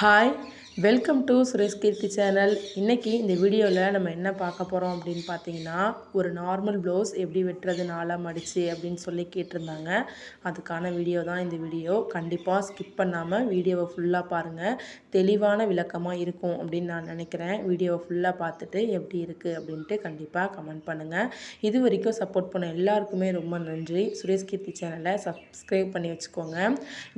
Hi, welcome to Suresh Keerthi channel இன்றைக்கி இந்த வீடியோவில் நம்ம என்ன பார்க்க போகிறோம் அப்படின்னு பார்த்தீங்கன்னா ஒரு நார்மல் ப்ளவுஸ் எப்படி வெட்டுறது நாளாக மடிச்சு அப்படின்னு சொல்லி கேட்டிருந்தாங்க. அதுக்கான வீடியோ தான் இந்த வீடியோ. கண்டிப்பாக ஸ்கிப் பண்ணாமல் வீடியோவை ஃபுல்லாக பாருங்கள் தெளிவான விளக்கமாக இருக்கும் அப்படின்னு நான் நினைக்கிறேன். வீடியோவை ஃபுல்லாக பார்த்துட்டு எப்படி இருக்குது அப்படின்ட்டு கண்டிப்பாக கமெண்ட் பண்ணுங்கள் இது வரைக்கும் சப்போர்ட் பண்ண எல்லாருக்குமே ரொம்ப நன்றி. சுரேஷ் கீர்த்தி சேனலை சப்ஸ்கிரைப் பண்ணி வச்சுக்கோங்க.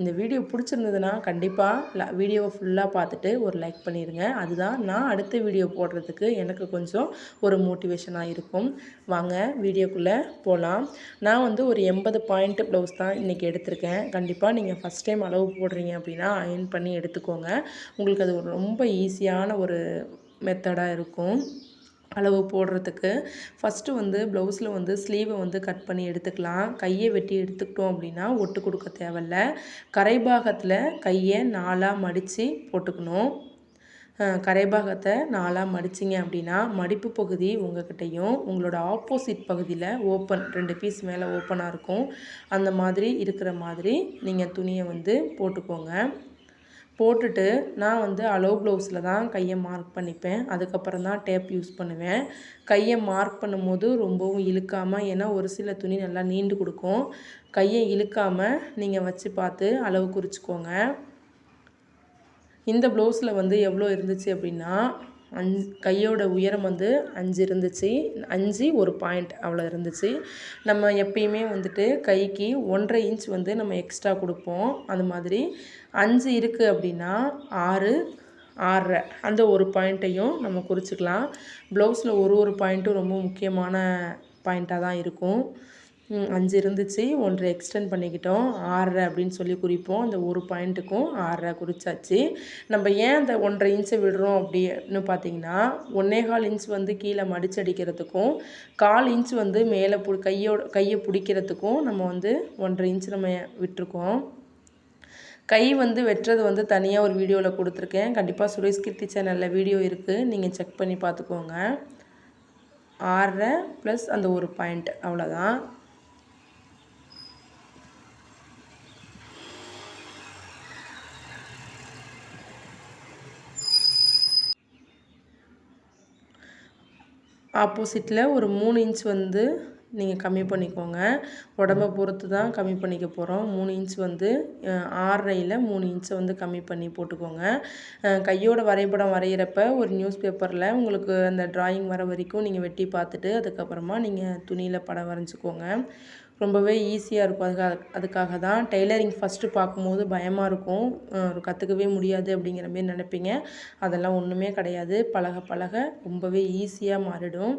இந்த வீடியோ பிடிச்சிருந்ததுன்னா கண்டிப்பாக வீடியோவை ஃபுல்லாக பார்த்துட்டு ஒரு லைக் பண்ணிடுங்க அதுதான் நான் அடுத்த வீடியோ போடுறதுக்கு எனக்கு கொஞ்சம் ஒரு மோட்டிவேஷனாக இருக்கும். வாங்க வீடியோக்குள்ளே போகலாம் நான் வந்து ஒரு எண்பது பாயிண்ட் ப்ளவுஸ் தான் இன்றைக்கி எடுத்திருக்கேன். கண்டிப்பாக நீங்கள் ஃபஸ்ட் டைம் அளவு போடுறீங்க அப்படின்னா அயன் பண்ணி எடுத்துக்கோங்க. உங்களுக்கு அது ஒரு ரொம்ப ஈஸியான ஒரு மெத்தடாக இருக்கும். அளவு போடுறதுக்கு. ஃபஸ்ட்டு வந்து ப்ளவுஸில் வந்து ஸ்லீவை வந்து கட் பண்ணி எடுத்துக்கலாம். கையை வெட்டி எடுத்துக்கிட்டோம் அப்படின்னா ஒட்டு கொடுக்க தேவையில்ல. கரைபாகத்தில் கையை நாலாக மடித்து போட்டுக்கணும். கரைபாகத்தை நாலாக மடிச்சிங்க அப்படின்னா மடிப்பு பகுதி உங்ககிட்டையும் உங்களோட ஆப்போசிட் பகுதியில் ஓப்பன் ரெண்டு பீஸ் மேலே ஓப்பனாக இருக்கும். அந்த மாதிரி இருக்கிற மாதிரி நீங்கள் துணியை வந்து போட்டுக்கோங்க. போட்டுட்டு நான் வந்து அலோ ப்ளவுஸில் தான் கையை மார்க் பண்ணிப்பேன். அதுக்கப்புறம் தான் டேப் யூஸ் பண்ணுவேன். கையை மார்க் பண்ணும்போது ரொம்பவும் இழுக்காமல் ஏன்னா ஒரு சில துணி நல்லா நீண்டு கொடுக்கும். கையை இழுக்காமல் நீங்கள் வச்சு பார்த்து அளவு குறிச்சிக்கோங்க. இந்த ப்ளவுஸில் வந்து எவ்வளோ இருந்துச்சு அப்படின்னா அஞ் கையோட உயரம் வந்து அஞ்சு இருந்துச்சு. அஞ்சு ஒரு பாயிண்ட் அவ்வளோ இருந்துச்சு. நம்ம எப்பயுமே வந்துட்டு கைக்கு ஒன்றரை இன்ச் வந்து நம்ம எக்ஸ்ட்ரா கொடுப்போம். அது மாதிரி அஞ்சு இருக்குது அப்படின்னா ஆறு ஆறரை. அந்த ஒரு பாயிண்ட்டையும் நம்ம குறிச்சிக்கலாம். ப்ளவுஸில் ஒரு ஒரு பாயிண்ட்டும் ரொம்ப முக்கியமான பாயிண்ட்டாக தான் இருக்கும். அஞ்சு இருந்துச்சு. ஒன்றை எக்ஸ்டெண்ட் பண்ணிக்கிட்டோம். ஆறரை அப்படின்னு சொல்லி குறிப்போம். அந்த ஒரு பாயிண்ட்டுக்கும் ஆறரை குறிச்சாச்சு. நம்ம ஏன் அந்த ஒன்றரை இன்ச்சை விடுறோம் அப்படின்னு பார்த்தீங்கன்னா ஒன்றே கால் இன்ச் வந்து கீழே மடிச்சடிக்கிறதுக்கும் கால் இன்ச் வந்து மேலே பு கையோட கையை பிடிக்கிறதுக்கும் நம்ம வந்து ஒன்றரை இன்ச் நம்ம விட்டுருக்கோம். கை வந்து வெட்டுறது வந்து தனியாக ஒரு வீடியோவில் கொடுத்துருக்கேன். கண்டிப்பாக சுரேஷ் கீர்த்தி சேனலில் வீடியோ இருக்குது நீங்கள் செக் பண்ணி பார்த்துக்கோங்க. ஆறரை ப்ளஸ் அந்த ஒரு பாயிண்ட் அவ்வளோதான் ஆப்போசிட்டில் ஒரு மூணு இன்ச் வந்து நீங்கள் கம்மி பண்ணிக்கோங்க. உடம்ப பொறுத்து தான் கம்மி பண்ணிக்க போகிறோம் மூணு இன்ச் வந்து ஆறரையில் மூணு இன்ச்சை வந்து கம்மி பண்ணி போட்டுக்கோங்க. கையோட வரைபடம் வரைகிறப்ப ஒரு நியூஸ் பேப்பரில் உங்களுக்கு அந்த ட்ராயிங் வர வரைக்கும் நீங்கள் வெட்டி பார்த்துட்டு அதுக்கப்புறமா நீங்கள் துணியில் படம் வரைஞ்சிக்கோங்க. ரொம்பவே ஈஸியாக இருக்கும். அதுக்காக அதுக்காக தான் டெய்லரிங் ஃபஸ்ட்டு பார்க்கும்போது பயமாக இருக்கும். கற்றுக்கவே முடியாது அப்படிங்கிற மாரி நினைப்பீங்க. அதெல்லாம் ஒன்றுமே கிடையாது. பழக பழக ரொம்பவே ஈஸியாக மாறிடும்.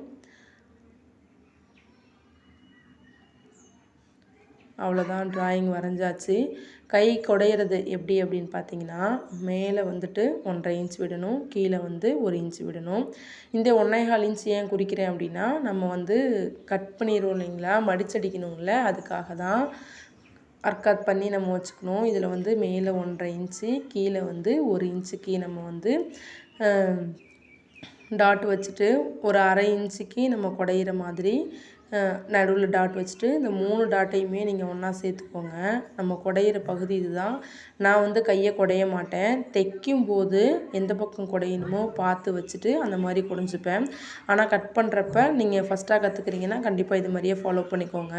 அவ்வளோதான் ட்ராயிங் வரைஞ்சாச்சு. கை குடையிறது எப்படி அப்படின்னு பார்த்தீங்கன்னா மேலே வந்துட்டு ஒன்றரை இன்ச் விடணும் கீழே வந்து ஒரு இன்ச் விடணும். இந்த ஒன்றேகால் இன்ச் ஏன் குறிக்கிறேன் அப்படின்னா நம்ம வந்து கட் பண்ணிடுவோம் இல்லைங்களா? மடிச்சடிக்கணுங்கள அதுக்காக தான் அர்க்காத் பண்ணி நம்ம வச்சுக்கணும். இதில் வந்து மேலே ஒன்றரை இன்ச்சு கீழே வந்து ஒரு இன்ச்சுக்கு நம்ம வந்து டாட் வச்சுட்டு ஒரு அரை இன்ச்சுக்கு நம்ம குடையிற மாதிரி நடுவில் டாட் வச்சுட்டு இந்த மூணு டாட்டையுமே நீங்கள் ஒன்றா சேர்த்துக்கோங்க. நம்ம குடையிற பகுதி இதுதான். நான் வந்து கையை குடைய மாட்டேன். தைக்கும் போது எந்த பக்கம் குடையணுமோ பார்த்து வச்சுட்டு அந்த மாதிரி குடைஞ்சிப்பேன் ஆனால் கட் பண்ணுறப்ப நீங்கள் ஃபஸ்ட்டாக கற்றுக்குறீங்கன்னா கண்டிப்பாக இது மாதிரியே ஃபாலோ பண்ணிக்கோங்க.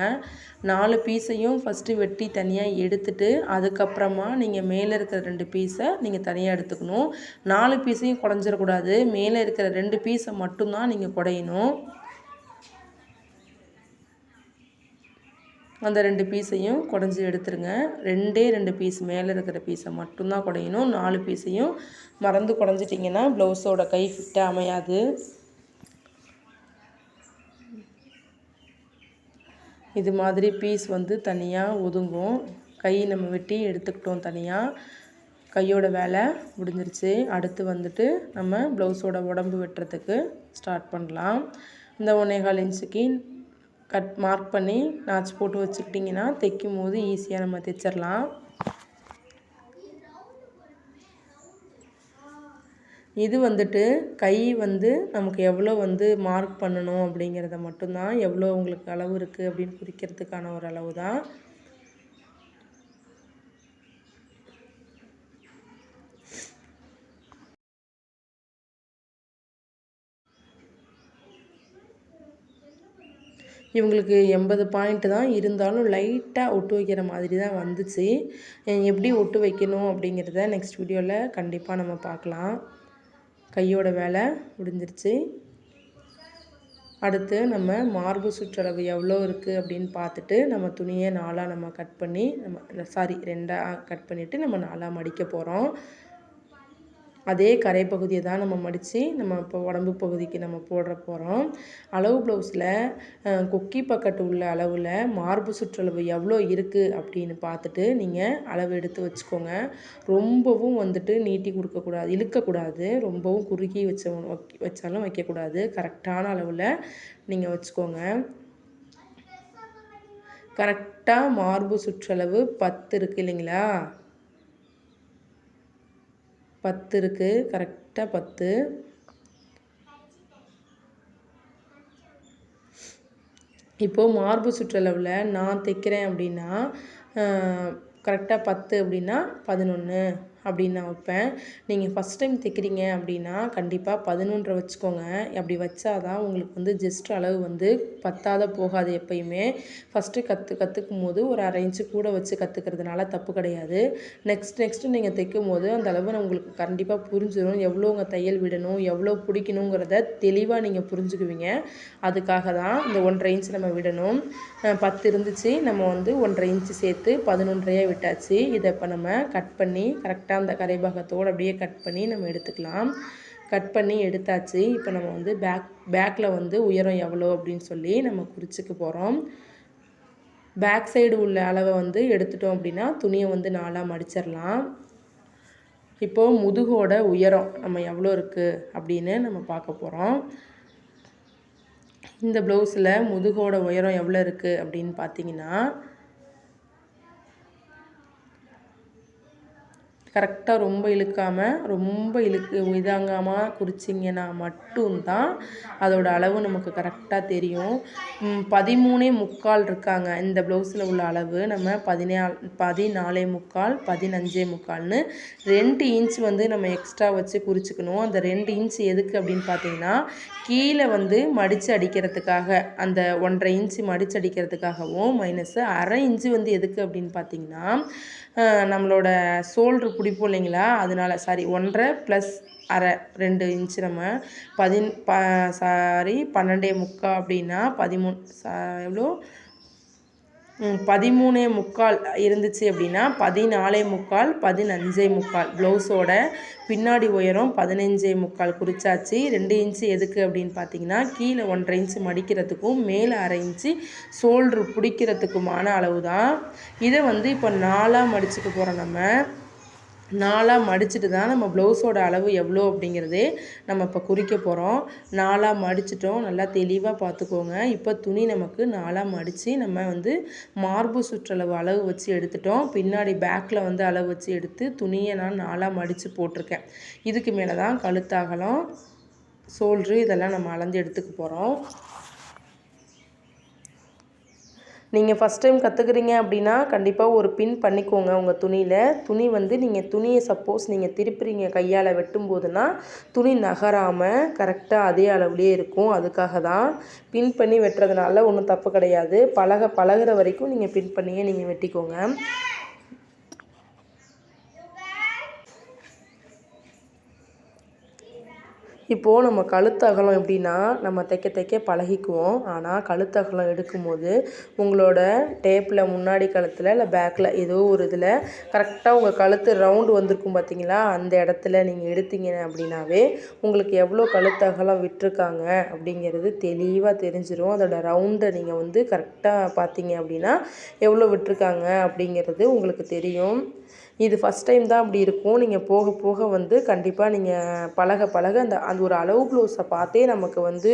நாலு பீஸையும் ஃபஸ்ட்டு வெட்டி தனியாக எடுத்துட்டு அதுக்கப்புறமா நீங்கள் மேலே இருக்கிற ரெண்டு பீஸை நீங்கள் தனியாக எடுத்துக்கணும். நாலு பீஸையும் குடஞ்சிடக்கூடாது. மேலே இருக்கிற ரெண்டு பீஸை மட்டும்தான் நீங்கள் குடையணும். அந்த ரெண்டு பீஸையும் குடஞ்சி எடுத்துருங்க. ரெண்டே ரெண்டு பீஸ் மேலே இருக்கிற பீஸை மட்டும்தான் குடையணும். நாலு பீஸையும் மறந்து குடஞ்சிட்டிங்கன்னா ப்ளவுஸோட கை ஃபிட்டாக அமையாது. இது மாதிரி பீஸ் வந்து தனியாக ஒதுங்கும். கை நம்ம வெட்டி எடுத்துக்கிட்டோம் தனியாக கையோட வேலை முடிஞ்சிருச்சு. அடுத்து வந்துட்டு நம்ம ப்ளவுஸோட உடம்பு வெட்டுறதுக்கு ஸ்டார்ட் பண்ணலாம். இந்த ஒன்றேகால் இன்ச்சுக்கு கட் மார்க் பண்ணி நாச்சு போட்டு வச்சுக்கிட்டிங்கன்னா தைக்கும் போது ஈஸியாக நம்ம தைச்சிடலாம். இது வந்துட்டு கை வந்து நமக்கு எவ்வளோ வந்து மார்க் பண்ணணும் அப்படிங்கிறத மட்டும்தான் எவ்வளோ உங்களுக்கு அளவு இருக்குது அப்படின்னு குறிக்கிறதுக்கான ஒரு அளவு தான் இவங்களுக்கு எண்பது பாயிண்ட்டு தான் இருந்தாலும் லைட்டாக ஒட்டு வைக்கிற மாதிரி தான் வந்துச்சு. எப்படி ஒட்டு வைக்கணும் அப்படிங்கிறத நெக்ஸ்ட் வீடியோவில் கண்டிப்பாக நம்ம பார்க்கலாம். கையோட வேலை முடிஞ்சிருச்சு. அடுத்து நம்ம மார்பு சுற்றளவு எவ்வளோ இருக்குது அப்படின்னு பார்த்துட்டு நம்ம துணியை நாலாக நம்ம கட் பண்ணி நம்ம சாரி ரெண்டாக கட் பண்ணிவிட்டு நம்ம நாலாக மடிக்க போகிறோம் அதே கரை பகுதியை தான் நம்ம மடித்து நம்ம இப்போ உடம்பு பகுதிக்கு நம்ம போடுற போகிறோம் அளவு ப்ளவுஸில் கொக்கி பக்கத்து உள்ள அளவில் மார்பு சுற்றளவு எவ்வளோ இருக்குது அப்படின்னு பார்த்துட்டு நீங்கள் அளவு எடுத்து வச்சுக்கோங்க. ரொம்பவும் வந்துட்டு நீட்டி கொடுக்கக்கூடாது இழுக்கக்கூடாது ரொம்பவும் குறுகி வச்ச வச்சாலும் வைக்கக்கூடாது. கரெக்டான அளவில் நீங்கள் வச்சுக்கோங்க. கரெக்டாக மார்பு சுற்றளவு பத்து இருக்குது இல்லைங்களா? பத்து இருக்குது கரெக்டாக பத்து. இப்போது மார்பு சுற்றளவில் நான் தைக்கிறேன் அப்படின்னா கரெக்டாக பத்து அப்படின்னா பதினொன்று அப்படின்னு நான் வைப்பேன். நீங்கள் ஃபஸ்ட் டைம் தைக்கிறீங்க அப்படின்னா கண்டிப்பாக பதினொன்றை வச்சுக்கோங்க. அப்படி வச்சா தான் உங்களுக்கு வந்து ஜஸ்ட் அளவு வந்து பத்தாத போகாது எப்பயுமே. ஃபஸ்ட்டு கற்று கற்றுக்கும் போது ஒரு அரை இன்ச்சு கூட வச்சு கற்றுக்கிறதுனால தப்பு கிடையாது. நெக்ஸ்ட் நெக்ஸ்ட்டு நீங்கள் தைக்கும் போது அந்த அளவு உங்களுக்கு கண்டிப்பாக புரிஞ்சிடும் எவ்வளோ உங்கள் தையல் விடணும் எவ்வளோ பிடிக்கணுங்கிறத தெளிவாக நீங்கள் புரிஞ்சுக்குவீங்க. அதுக்காக தான் இந்த ஒன்றரை இன்ச்சு நம்ம விடணும். பத்து இருந்துச்சு. நம்ம வந்து ஒன்றரை இன்ச்சு சேர்த்து பதினொன்றையாக விட்டாச்சு. இதை இப்போ நம்ம கட் பண்ணி கரெக்டாக அந்த கரைபாகத்தோடு அப்படியே கட் பண்ணி நம்ம எடுத்துக்கலாம். கட் பண்ணி எடுத்தாச்சு. இப்போ நம்ம வந்து பேக் பேக்கில் வந்து உயரம் எவ்வளோ அப்படின்னு சொல்லி நம்ம குறிச்சிக்க போகிறோம் பேக் சைடு உள்ள அளவை வந்து எடுத்துட்டோம் அப்படின்னா துணியை வந்து நாலாக மடிச்சிடலாம் இப்போது முதுகோட உயரம் நம்ம எவ்வளோ இருக்குது அப்படின்னு நம்ம பார்க்க போகிறோம் இந்த ப்ளவுஸில் முதுகோட உயரம் எவ்வளோ இருக்குது அப்படின்னு பார்த்தீங்கன்னா கரெக்டாக ரொம்ப இழுக்காமல் ரொம்ப இழுக்கு இதாங்காமல் குறிச்சிங்கன்னா மட்டும்தான் அதோட அளவு நமக்கு கரெக்டாக தெரியும். பதிமூணே முக்கால் இருக்காங்க. இந்த ப்ளவுஸில் உள்ள அளவு நம்ம பதினால் பதினாலே முக்கால் பதினஞ்சே முக்கால்னு ரெண்டு இன்ச் வந்து நம்ம எக்ஸ்ட்ரா வச்சு குறிச்சிக்கணும். அந்த ரெண்டு இன்ச் எதுக்கு அப்படின்னு பார்த்தீங்கன்னா கீழே வந்து மடித்து அடிக்கிறதுக்காக அந்த ஒன்றரை இன்ச்சு மடித்து அடிக்கிறதுக்காகவும் மைனஸ் அரை இன்ச்சு வந்து எதுக்கு அப்படின்னு பார்த்தீங்கன்னா நம்மளோட சோல்ட்ரு பிடிப்போம் இல்லைங்களா? அதனால சாரி ஒன்றரை ப்ளஸ் அரை ரெண்டு இன்ச்சு நம்ம பதின் ப சாரி பன்னெண்டே முக்கால் அப்படின்னா பதிமூணு சா எவ்வளோ பதிமூணே முக்கால் இருந்துச்சு அப்படின்னா பதினாலே முக்கால் பதினஞ்சே முக்கால். ப்ளவுஸோட பின்னாடி உயரம் பதினஞ்சே முக்கால் குறிச்சாச்சு. ரெண்டு இன்ச்சு எதுக்கு அப்படின்னு பார்த்தீங்கன்னா கீழே ஒன்றரை இன்ச்சு மடிக்கிறதுக்கும் மேலே அரை இன்ச்சு சோல்ட்ரு பிடிக்கிறதுக்குமான அளவு தான் இதை வந்து இப்போ நாலாக மடிச்சுக்க போகிறோம் நம்ம. நாலாக மடிச்சுட்டு தான் நம்ம ப்ளவுஸோட அளவு எவ்வளோ அப்படிங்கிறதே நம்ம இப்போ குறிக்க போகிறோம் நாலாக மடிச்சிட்டோம். நல்லா தெளிவாக பார்த்துக்கோங்க இப்போ துணி நமக்கு நாலாக மடித்து நம்ம வந்து மார்பு சுற்றளவு அளவு வச்சு எடுத்துட்டோம். பின்னாடி பேக்கில் வந்து அளவு வச்சு எடுத்து துணியை நான் நாலாக மடித்து போட்டிருக்கேன். இதுக்கு மேலே தான் கழுத்தாகலாம் சோல்ட்ரு இதெல்லாம் நம்ம அளந்து எடுத்துக்க போகிறோம் நீங்கள் ஃபஸ்ட் டைம் கற்றுக்குறீங்க அப்படின்னா கண்டிப்பாக ஒரு பின் பண்ணிக்கோங்க உங்கள் துணியில். துணி வந்து நீங்கள் துணியை சப்போஸ் நீங்கள் திருப்புறீங்க கையால் வெட்டும் போதுனா துணி நகராமல் கரெக்டாக அதே அளவுலேயே இருக்கும். அதுக்காக தான் பின் பண்ணி வெட்டுறதுனால ஒன்றும் தப்பு கிடையாது. பழக பழகிற வரைக்கும் நீங்கள் பின் பண்ணியே நீங்கள் வெட்டிக்கோங்க. இப்போது நம்ம கழுத்தகலம் எப்படின்னா நம்ம தைக்க தைக்க பழகிக்குவோம். ஆனால் கழுத்தகலம் எடுக்கும்போது உங்களோட டேப்பில் முன்னாடி கழுத்தில் இல்லை பேக்கில் ஏதோ ஒரு இதில் கரெக்டாக உங்கள் கழுத்து ரவுண்டு வந்திருக்கும் பார்த்தீங்களா அந்த இடத்துல நீங்கள் எடுத்தீங்க அப்படின்னாவே உங்களுக்கு எவ்வளோ கழுத்தகலம் விட்டுருக்காங்க அப்படிங்கிறது தெளிவாக தெரிஞ்சிடும் அதோட ரவுண்டை நீங்கள் வந்து கரெக்டாக பார்த்தீங்க அப்படின்னா எவ்வளோ விட்டுருக்காங்க அப்படிங்கிறது உங்களுக்கு தெரியும். இது ஃபஸ்ட் டைம் தான் அப்படி இருக்கும். நீங்கள் போக போக வந்து கண்டிப்பாக நீங்கள் பழக பழக அந்த அந்த ஒரு அளவு ப்ளவுஸை பார்த்தே நமக்கு வந்து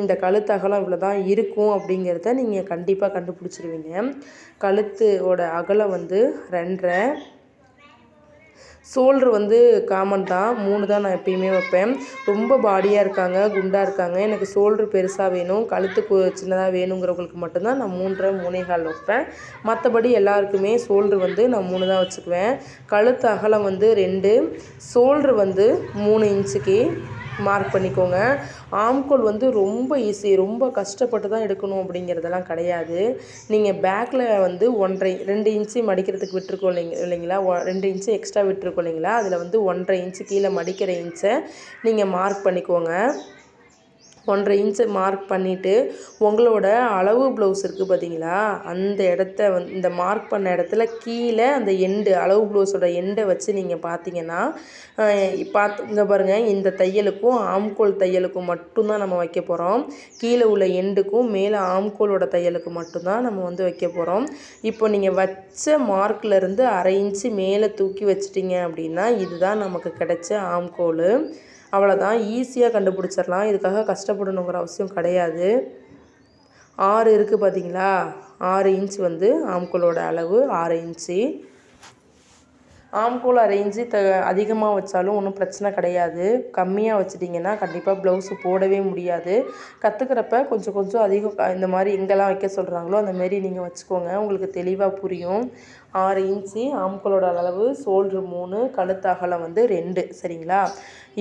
இந்த கழுத்தகலம் இவ்வளோ தான் இருக்கும் அப்படிங்கிறத நீங்கள் கண்டிப்பாக கண்டுபிடிச்சிருவீங்க. கழுத்தோட அகலம் வந்து ரெண்டரை ஷோல்ட்ரு வந்து காமன் தான். மூணு தான் நான் எப்பயுமே வைப்பேன். ரொம்ப பாடியாக இருக்காங்க குண்டாக இருக்காங்க. எனக்கு ஷோல்ட்ரு பெருசாக வேணும் கழுத்து சின்னதாக வேணுங்கிறவங்களுக்கு மட்டும்தான் நான் மூன்றரை மூணே கால் வைப்பேன். மற்றபடி எல்லாருக்குமே ஷோல்ட்ரு வந்து நான் மூணு தான் வச்சுக்குவேன். கழுத்து அகலம் வந்து ரெண்டு ஷோல்ட்ரு வந்து மூணு இன்ச்சுக்கு மார்க் பண்ணிக்கோங்க. ஆம்கோல் வந்து ரொம்ப ஈஸி ரொம்ப கஷ்டப்பட்டு தான் எடுக்கணும் அப்படிங்கிறதெல்லாம் கிடையாது. நீங்கள் பேக்கில் வந்து ஒன்றரை ரெண்டு இன்ச்சு மடிக்கிறதுக்கு விட்டுருக்கோம் இல்லைங்க இல்லைங்களா? ரெண்டு இன்ச்சு எக்ஸ்ட்ரா விட்டுருக்கோம் இல்லைங்களா? அதில் வந்து ஒன்றரை இன்ச்சு கீழே மடிக்கிற இன்ச்சை நீங்கள் மார்க் பண்ணிக்கோங்க. ஒன்றரை இன்ச்சு மார்க் பண்ணிவிட்டு உங்களோட அளவு ப்ளவுஸ் இருக்குது பார்த்தீங்களா அந்த இடத்த வந் இந்த மார்க் பண்ண இடத்துல கீழே அந்த எண்டு அளவு ப்ளவுஸோட எண்டை வச்சு நீங்கள் பார்த்தீங்கன்னா பார்த்து இங்கே பாருங்கள் இந்த தையலுக்கும் ஆம்கோல் தையலுக்கும் மட்டும்தான் நம்ம வைக்க போகிறோம் கீழே உள்ள எண்டுக்கும் மேலே ஆம்கோலோட தையலுக்கு மட்டும்தான் நம்ம வந்து வைக்க போகிறோம் இப்போ நீங்கள் வச்ச மார்க்லேருந்து அரை இன்ச்சு மேலே தூக்கி வச்சிட்டிங்க அப்படின்னா இதுதான் நமக்கு கிடைச்ச ஆம்கோல் அவ்வளோதான் ஈஸியாக கண்டுபிடிச்சிடலாம். இதுக்காக கஷ்டப்படணுங்கிற அவசியம் கிடையாது. ஆறு இருக்குது பார்த்தீங்களா ஆறு இன்ச் வந்து ஆம்கோலோட அளவு ஆறு இன்ச்சு ஆம்கோல் அரேஞ்சு த அதிகமாக வச்சாலும் ஒன்றும் பிரச்சனை கிடையாது. கம்மியாக வச்சிட்டிங்கன்னா கண்டிப்பாக ப்ளவுஸு போடவே முடியாது. கற்றுக்கிறப்ப கொஞ்சம் கொஞ்சம் அதிகம் இந்த மாதிரி எங்கெல்லாம் வைக்க சொல்கிறாங்களோ அந்த மாரி நீங்கள் வச்சுக்கோங்க. உங்களுக்கு தெளிவாக புரியும். ஆறு இன்ச்சு ஆம்கோலோட அளவு சோல்ட்ரு மூணு கழுத்து அகலம் வந்து ரெண்டு. சரிங்களா?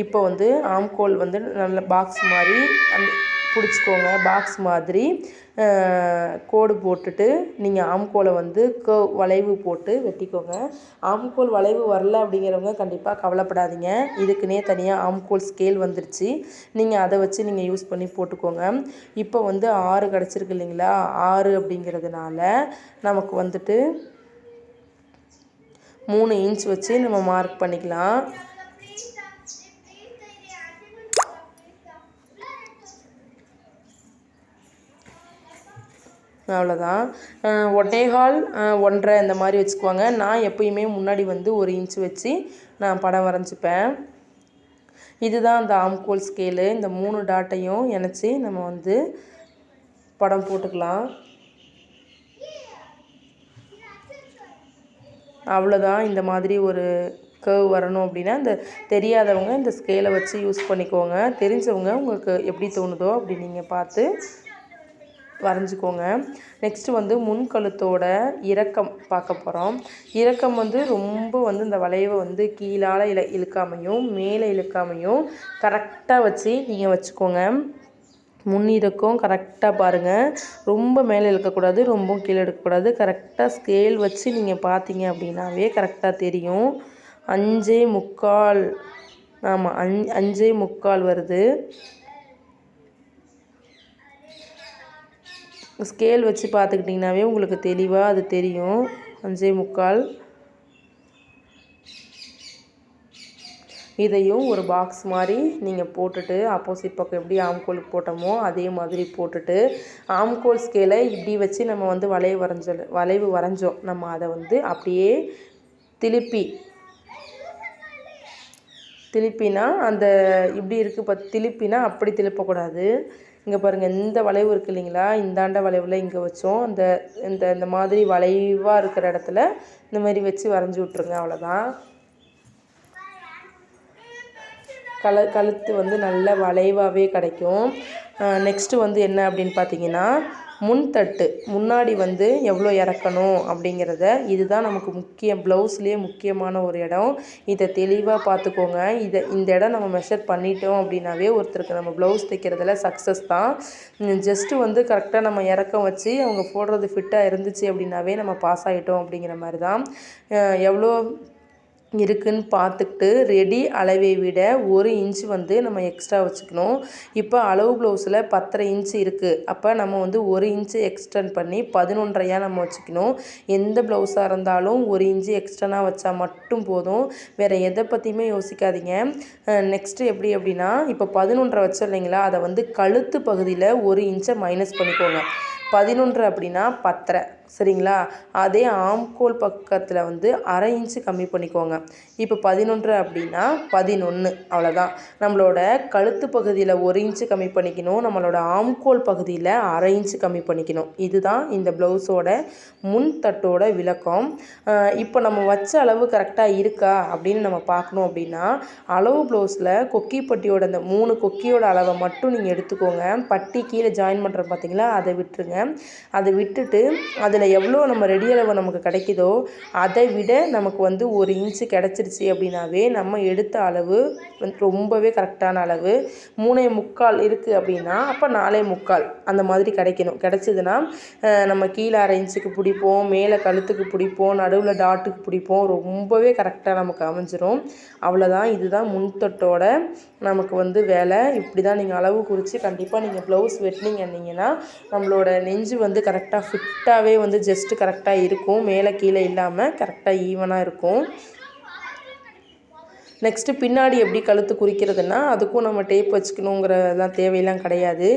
இப்போ வந்து ஆம்கோல் வந்து நல்ல பாக்ஸ் மாதிரி அந்த பிடிச்சிக்கோங்க பாக்ஸ் மாதிரி கோடு போட்டுட்டு நீங்கள் ஆம்கோலை வந்து கோ வளைவு போட்டு வெட்டிக்கோங்க. ஆம்கோல் வளைவு வரல அப்படிங்கிறவங்க கண்டிப்பாக கவலைப்படாதீங்க. இதுக்குன்னே தனியாக ஆம்கோல் ஸ்கேல் வந்துருச்சு. நீங்கள் அதை வச்சு நீங்கள் யூஸ் பண்ணி போட்டுக்கோங்க. இப்போ வந்து ஆறு கிடச்சிருக்கு இல்லைங்களா? ஆறு அப்படிங்கிறதுனால நமக்கு வந்துட்டு மூணு இன்ச் வச்சு நம்ம மார்க் பண்ணிக்கலாம். அவ்வளோதான் ஒன்னேகால் ஒன்றரை இந்த மாதிரி வச்சுக்குவாங்க. நான் எப்பயுமே முன்னாடி வந்து ஒரு இன்ச் வச்சு நான் படம் வரைஞ்சிப்பேன். இதுதான் அந்த ஆம்கோல் ஸ்கேலு இந்த மூணு டாட்டையும் இணைச்சி நம்ம வந்து படம் போட்டுக்கலாம். அவ்வளோதான் இந்த மாதிரி ஒரு கேர்வ் வரணும் அப்படின்னா இந்த தெரியாதவங்க இந்த ஸ்கேலை வச்சு யூஸ் பண்ணிக்கோங்க. தெரிஞ்சவங்க உங்களுக்கு எப்படி தோணுதோ அப்படி நீங்கள் பார்த்து வரைஞ்சிக்கோங்க. நெக்ஸ்ட்டு வந்து முன்கழுத்தோட இறக்கம் பார்க்க போகிறோம் இறக்கம் வந்து ரொம்ப வந்து இந்த வளைவை வந்து கீழால் இழ இழுக்காமையும் மேலே இழுக்காமையும் கரெக்டாக வச்சு நீங்கள் வச்சுக்கோங்க. முன் இறக்கம் கரெக்டாக பாருங்கள் ரொம்ப மேலே இழுக்கக்கூடாது ரொம்ப கீழே எடுக்கக்கூடாது. கரெக்டாக ஸ்கேல் வச்சு நீங்கள் பார்த்தீங்க அப்படின்னாவே கரெக்டாக தெரியும். அஞ்சே முக்கால் ஆமாம் அஞ் அஞ்சே முக்கால் வருது. ஸ்கேல் வச்சு பார்த்துக்கிட்டிங்கனாவே உங்களுக்கு தெளிவாக அது தெரியும். அஞ்சே முக்கால். இதையும் ஒரு பாக்ஸ் மாதிரி நீங்கள் போட்டுட்டு ஆப்போசிட் பக்கம் எப்படி ஆம்கோலுக்கு போட்டோமோ அதே மாதிரி போட்டுட்டு ஆம்கோல் ஸ்கேலை இப்படி வச்சு நம்ம வந்து வளைவு வரைஞ்ச வளைவு வரைஞ்சோம். நம்ம அதை வந்து அப்படியே திருப்பி திருப்பினா அந்த இப்படி இருக்குது பத் திருப்பினா அப்படி திருப்பக்கூடாது. இங்கே பாருங்கள் இந்த வளைவு இருக்கு இல்லைங்களா? இந்தாண்ட வளைவில் இங்கே வச்சோம். இந்த இந்த இந்த மாதிரி வளைவாக இருக்கிற இடத்துல இந்த மாதிரி வச்சு வரைஞ்சி விட்ருங்க அவ்வளோதான் கல கழுத்து வந்து நல்ல வளைவாகவே கிடைக்கும். நெக்ஸ்ட்டு வந்து என்ன அப்படின்னு பார்த்தீங்கன்னா முன்தட்டு முன்னாடி வந்து எவ்வளோ இறக்கணும் அப்படிங்கிறத இதுதான் நமக்கு முக்கிய ப்ளவுஸ்லேயே முக்கியமான ஒரு இடம். இதை தெளிவாக பார்த்துக்கோங்க. இதை இந்த இடம் நம்ம மெஷர் பண்ணிட்டோம் அப்படின்னாவே ஒருத்தருக்கு நம்ம ப்ளவுஸ் தைக்கிறதுல சக்ஸஸ் தான். ஜஸ்ட்டு வந்து கரெக்டாக நம்ம இறக்கம் வச்சு அவங்க போடுறது ஃபிட்டாக இருந்துச்சு அப்படின்னாவே நம்ம பாஸ் ஆகிட்டோம் அப்படிங்கிற மாதிரி தான் எவ்வளோ இருக்குன்னு பார்த்துக்கிட்டு ரெடி அளவை விட ஒரு இன்ச் வந்து நம்ம எக்ஸ்ட்ரா வச்சுக்கணும். இப்போ அளவு ப்ளவுஸில் பத்தரை இன்ச் இருக்குது அப்போ நம்ம வந்து ஒரு இன்ச்சு எக்ஸ்டெண்ட் பண்ணி பதினொன்றையாக நம்ம வச்சுக்கணும். எந்த ப்ளவுஸாக இருந்தாலும் ஒரு இன்ச்சு எக்ஸ்டர்னாக வச்சா மட்டும் போதும். வேறு எதை பற்றியுமே யோசிக்காதீங்க. நெக்ஸ்ட்டு எப்படி அப்படின்னா இப்போ பதினொன்றரை வச்சோம் இல்லைங்களா? அதை வந்து கழுத்து பகுதியில் ஒரு இன்ச்சை மைனஸ் பண்ணிக்கோங்க. பதினொன்று அப்படின்னா பத்தரை. சரிங்களா? அதே ஆம்கோல் பக்கத்தில் வந்து அரை இன்ச்சு கம்மி பண்ணிக்கோங்க. இப்போ பதினொன்று அப்படின்னா பதினொன்று அவ்வளோதான் நம்மளோட கழுத்து பகுதியில் ஒரு இன்ச்சு கம்மி பண்ணிக்கணும். நம்மளோட ஆம்கோல் பகுதியில் அரை இன்ச்சு கம்மி பண்ணிக்கணும். இதுதான் இந்த ப்ளவுஸோட முன் தட்டோட விளக்கம். இப்போ நம்ம வச்ச அளவு கரெக்டாக இருக்கா அப்படின்னு நம்ம பார்க்கணும் அப்படின்னா அளவு ப்ளவுஸில் கொக்கி பட்டியோட அந்த மூணு கொக்கியோட அளவை மட்டும் நீங்கள் எடுத்துக்கோங்க. பட்டி கீழே ஜாயின் பண்ணுற பார்த்தீங்களா அதை விட்டுருங்க. அதை விட்டுட்டு அதில் அதில் எவ்வளோ நம்ம ரெடி அளவு நமக்கு கிடைக்குதோ அதை விட நமக்கு வந்து ஒரு இன்ச்சு கிடச்சிருச்சு அப்படின்னாவே நம்ம எடுத்த அளவு வந்து ரொம்பவே கரெக்டான அளவு. மூணே முக்கால் இருக்குது அப்படின்னா அப்போ நாலே முக்கால் அந்த மாதிரி கிடைக்கணும். கிடச்சிதுன்னா நம்ம கீழே அரை இன்ச்சுக்கு பிடிப்போம் மேலே கழுத்துக்கு பிடிப்போம் நடுவில் டாட்டுக்கு பிடிப்போம். ரொம்பவே கரெக்டாக நமக்கு அமைஞ்சிரும். அவ்வளோதான் இதுதான் முன்தொட்டோட நமக்கு வந்து வேலை. இப்படி தான் நீங்கள் அளவு குறித்து கண்டிப்பாக நீங்கள் ப்ளவுஸ் வெட்டினீங்கன்னா நம்மளோட நெஞ்சு வந்து கரெக்டாக ஃபிட்டாகவே வந்து ஜஸ்ட்டு கரெக்டாக இருக்கும். மேலே கீழே இல்லாமல் கரெக்டாக ஈவனாக இருக்கும். நெக்ஸ்ட்டு பின்னாடி எப்படி கழுத்து குறிக்கிறதுனா அதுக்கும் நம்ம டேப் வச்சுக்கணுங்கிறதெல்லாம் தேவையெல்லாம் கிடையாது.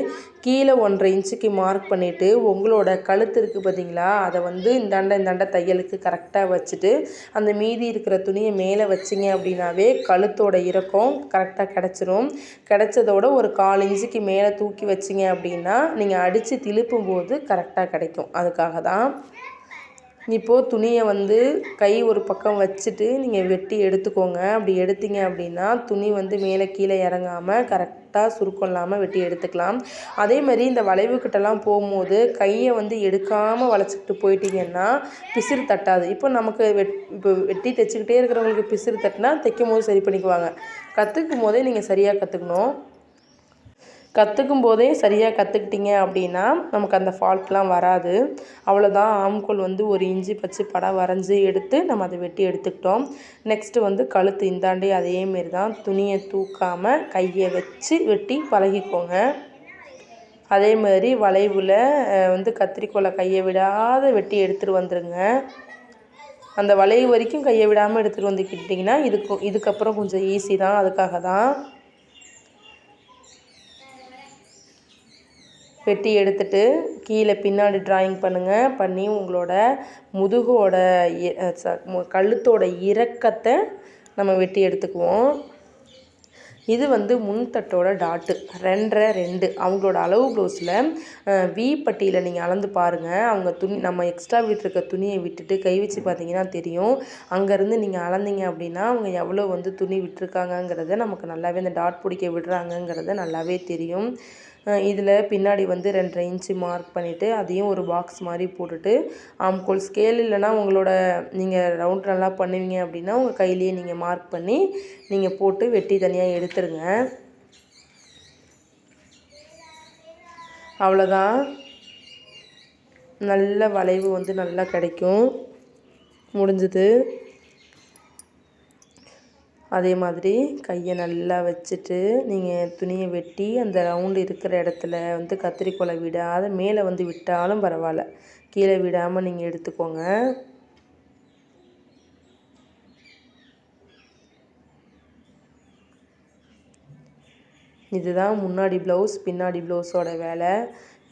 கீழே ஒன்றரை இன்ச்சுக்கு மார்க் பண்ணிவிட்டு உங்களோட கழுத்து இருக்குது பார்த்தீங்களா அதை வந்து இந்தாண்ட இந்தாண்ட தையலுக்கு கரெக்டாக வச்சுட்டு அந்த மீதி இருக்கிற துணியை மேலே வச்சிங்க அப்படின்னாவே கழுத்தோட இறக்கம் கரெக்டாக கிடச்சிரும். கிடச்சதோட ஒரு கால் இன்ச்சுக்கு மேலே தூக்கி வச்சிங்க அப்படின்னா நீங்கள் அடித்து திழுப்பும் போது கரெக்டாக கிடைக்கும். அதுக்காக தான் இப்போது துணியை வந்து கை ஒரு பக்கம் வச்சுட்டு நீங்கள் வெட்டி எடுத்துக்கோங்க. அப்படி எடுத்தீங்க அப்படின்னா துணி வந்து மேலே கீழே இறங்காமல் கரெக்டாக சுருக்கம் இல்லாமல் வெட்டி எடுத்துக்கலாம். அதே மாதிரி இந்த வளைவுக்கிட்டலாம் போகும்போது கையை வந்து எடுக்காமல் வளைச்சிக்கிட்டு போயிட்டீங்கன்னா பிசிறு தட்டாது. இப்போ நமக்கு வெட் இப்போ வெட்டி தைச்சிக்கிட்டே இருக்கிறவங்களுக்கு பிசிறு தட்டினா தைக்கும் போது சரி பண்ணிக்குவாங்க. கற்றுக்கும் போதே நீங்கள் சரியாக கற்றுக்கணும். கற்றுக்கும் போதே சரியாக கற்றுக்கிட்டிங்க அப்படின்னா நமக்கு அந்த ஃபால்ட்லாம் வராது. அவ்வளோதான் ஆம்கோல் வந்து ஒரு இஞ்சி பச்சு படம் வரைஞ்சி எடுத்து நம்ம அதை வெட்டி எடுத்துக்கிட்டோம். நெக்ஸ்ட்டு வந்து கழுத்து இந்தாண்டி அதேமாரி தான் துணியை தூக்காமல் கையை வச்சு வெட்டி பழகிக்கோங்க. அதே மாதிரி வளைவில் வந்து கத்திரிக்கோலை கையை விடாத வெட்டி எடுத்துகிட்டு வந்துடுங்க அந்த வளைவு வரைக்கும் கையை விடாமல் எடுத்துகிட்டு வந்துக்கிட்டிங்கன்னா இதுக்கு இதுக்கப்புறம் கொஞ்சம் ஈஸி தான். அதுக்காக தான் வெட்டி எடுத்துட்டு கீழே பின்னாடி ட்ராயிங் பண்ணுங்கள் பண்ணி உங்களோட முதுகோட கழுத்தோட இறக்கத்தை நம்ம வெட்டி எடுத்துக்குவோம். இது வந்து முன்தட்டோட டாட்டு ரெண்டரை ரெண்டு. அவங்களோட அளவு ப்ளவுஸில் வி பட்டியில் நீங்கள் அளந்து பாருங்கள் அவங்க துணி நம்ம எக்ஸ்ட்ரா விட்டுருக்க துணியை விட்டுட்டு கை வச்சு பார்த்தீங்கன்னா தெரியும். அங்கேருந்து நீங்கள் அளந்தீங்க அப்படின்னா அவங்க எவ்வளோ வந்து துணி விட்டுருக்காங்கங்கிறத நமக்கு நல்லாவே அந்த டாட் பிடிக்க விடுறாங்கங்கிறத நல்லாவே தெரியும். இதில் பின்னாடி வந்து ரெண்டரை இன்ச்சு மார்க் பண்ணிவிட்டு அதையும் ஒரு பாக்ஸ் மாதிரி போட்டுட்டு ஆம்கோல் ஸ்கேல் இல்லைனா உங்களோட நீங்கள் ரவுண்ட் நல்லா பண்ணுவீங்க அப்படின்னா உங்கள் கையிலேயே நீங்கள் மார்க் பண்ணி நீங்கள் போட்டு வெட்டி தனியாக எடுத்துருங்க. அவ்வளோதான் நல்ல வளைவு வந்து நல்லா கிடைக்கும். முடிஞ்சது. அதே மாதிரி கையை நல்லா வச்சுட்டு நீங்கள் துணியை வெட்டி அந்த ரவுண்டு இருக்கிற இடத்துல வந்து கத்திரிக்கோலை விடாத மேலே வந்து விட்டாலும் பரவாயில்ல. கீழே விடாமல் நீங்கள் எடுத்துக்கோங்க. இதுதான் முன்னாடி ப்ளவுஸ் பின்னாடி ப்ளவுஸோட வேலை.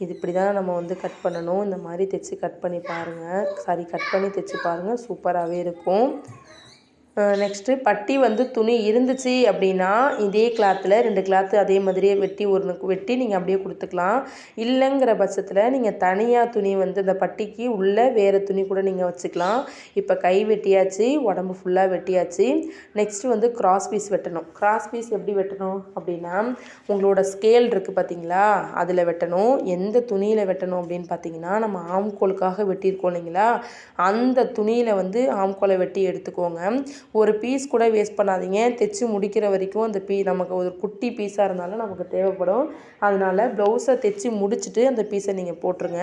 இது இப்படி தான் நம்ம வந்து கட் பண்ணணும். இந்த மாதிரி தைச்சி கட் பண்ணி பாருங்கள் சாரி கட் பண்ணி தைச்சி பாருங்கள் சூப்பராகவே இருக்கும். நெக்ஸ்ட்டு பட்டி வந்து துணி இருந்துச்சு அப்படின்னா இதே கிளாத்தில் ரெண்டு கிளாத்து அதே மாதிரியே வெட்டி ஒரு வெட்டி நீங்கள் அப்படியே கொடுத்துக்கலாம். இல்லைங்கிற பட்சத்தில் நீங்கள் தனியாக துணி வந்து இந்த பட்டிக்கு உள்ளே வேறு துணி கூட நீங்கள் வச்சுக்கலாம். இப்போ கை வெட்டியாச்சு உடம்பு ஃபுல்லாக வெட்டியாச்சு. நெக்ஸ்ட்டு வந்து கிராஸ் பீஸ் வெட்டணும். கிராஸ் பீஸ் எப்படி வெட்டணும் அப்படின்னா உங்களோட ஸ்கேல் இருக்குது பார்த்தீங்களா அதில் வெட்டணும். எந்த துணியில் வெட்டணும் அப்படின்னு பார்த்தீங்கன்னா நம்ம ஆம்கோலுக்காக வெட்டியிருக்கோம் இல்லைங்களா? அந்த துணியில் வந்து ஆம்கோலை வெட்டி எடுத்துக்கோங்க. ஒரு பீஸ் கூட வேஸ்ட் பண்ணாதீங்க. தைச்சி முடிக்கிற வரைக்கும் அந்த பீ நமக்கு ஒரு குட்டி பீஸாக இருந்தாலும் நமக்கு தேவைப்படும். அதனால் ப்ளவுஸை தைச்சி முடிச்சுட்டு அந்த பீஸை நீங்கள் போட்டுருங்க.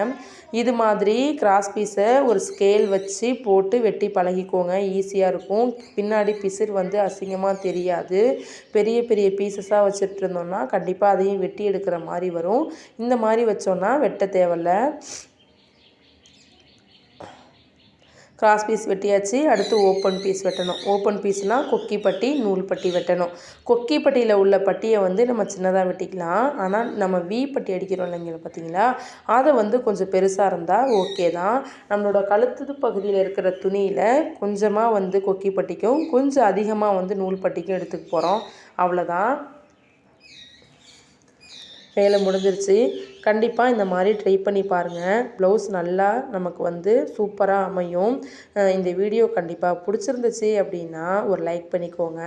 இது மாதிரி கிராஸ் பீஸை ஒரு ஸ்கேல் வச்சு போட்டு வெட்டி பழகிக்கோங்க. ஈஸியாக இருக்கும். பின்னாடி பிசிறு வந்து அசிங்கமாக தெரியாது. பெரிய பெரிய பீசஸாக வச்சுட்டு இருந்தோம்னா கண்டிப்பாக அதையும் வெட்டி எடுக்கிற மாதிரி வரும். இந்த மாதிரி வச்சோன்னா வெட்ட தேவையில்ல. கிராஸ் பீஸ் வெட்டியாச்சு அடுத்து ஓப்பன் பீஸ் வெட்டணும். ஓப்பன் பீஸ்னால் கொக்கி பட்டி நூல் பட்டி வெட்டணும். கொக்கி பட்டியில் உள்ள பட்டியை வந்து நம்ம சின்னதாக வெட்டிக்கலாம். ஆனால் நம்ம வி பட்டி அடிக்கிறோம் இல்லைங்க பார்த்தீங்களா? அதை வந்து கொஞ்சம் பெருசாக இருந்தால் ஓகே தான். நம்மளோட கழுத்து பகுதியில் இருக்கிற துணியில் கொஞ்சமாக வந்து கொக்கி பட்டிக்கும் கொஞ்சம் அதிகமாக வந்து நூல் பட்டிக்கும் எடுத்துக்க போகிறோம் அவ்வளோதான் வேலை முடிஞ்சிருச்சு. கண்டிப்பாக இந்த மாதிரி ட்ரை பண்ணி பாருங்கள் ப்ளவுஸ் நல்லா நமக்கு வந்து சூப்பராக அமையும். இந்த வீடியோ கண்டிப்பாக பிடிச்சிருந்துச்சு அப்படின்னா ஒரு லைக் பண்ணிக்கோங்க.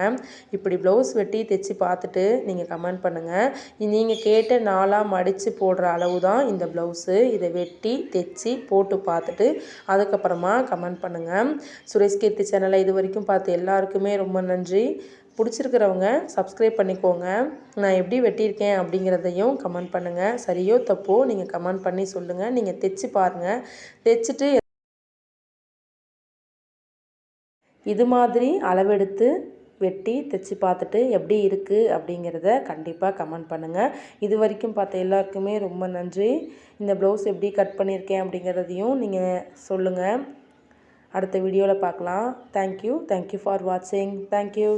இப்படி ப்ளவுஸ் வெட்டி தைச்சி பார்த்துட்டு நீங்கள் கமெண்ட் பண்ணுங்கள் நீங்கள் கேட்ட நாளாக மடித்து போடுற அளவு தான் இந்த ப்ளவுஸு இதை வெட்டி தைச்சி போட்டு பார்த்துட்டு அதுக்கப்புறமா கமெண்ட் பண்ணுங்கள் சுரேஷ் கீர்த்தி சேனலை இது வரைக்கும் பார்த்து எல்லாருக்குமே ரொம்ப நன்றி. பிடிச்சிருக்கிறவங்க சப்ஸ்கிரைப் பண்ணிக்கோங்க. நான் எப்படி வெட்டியிருக்கேன் அப்படிங்கிறதையும் கமெண்ட் பண்ணுங்கள் சரியோ தப்போ நீங்கள் கமெண்ட் பண்ணி சொல்லுங்கள் நீங்கள் தைச்சி பாருங்கள் தைச்சிட்டு இது மாதிரி அளவெடுத்து வெட்டி தைச்சி பார்த்துட்டு எப்படி இருக்குது அப்படிங்கிறத கண்டிப்பாக கமெண்ட் பண்ணுங்கள் இது வரைக்கும் பார்த்த எல்லாருக்குமே ரொம்ப நன்றி. இந்த ப்ளவுஸ் எப்படி கட் பண்ணியிருக்கேன் அப்படிங்கிறதையும் நீங்கள் சொல்லுங்கள் அடுத்த வீடியோவில் பார்க்கலாம். Thank you thank you for வாட்சிங் தேங்க்யூ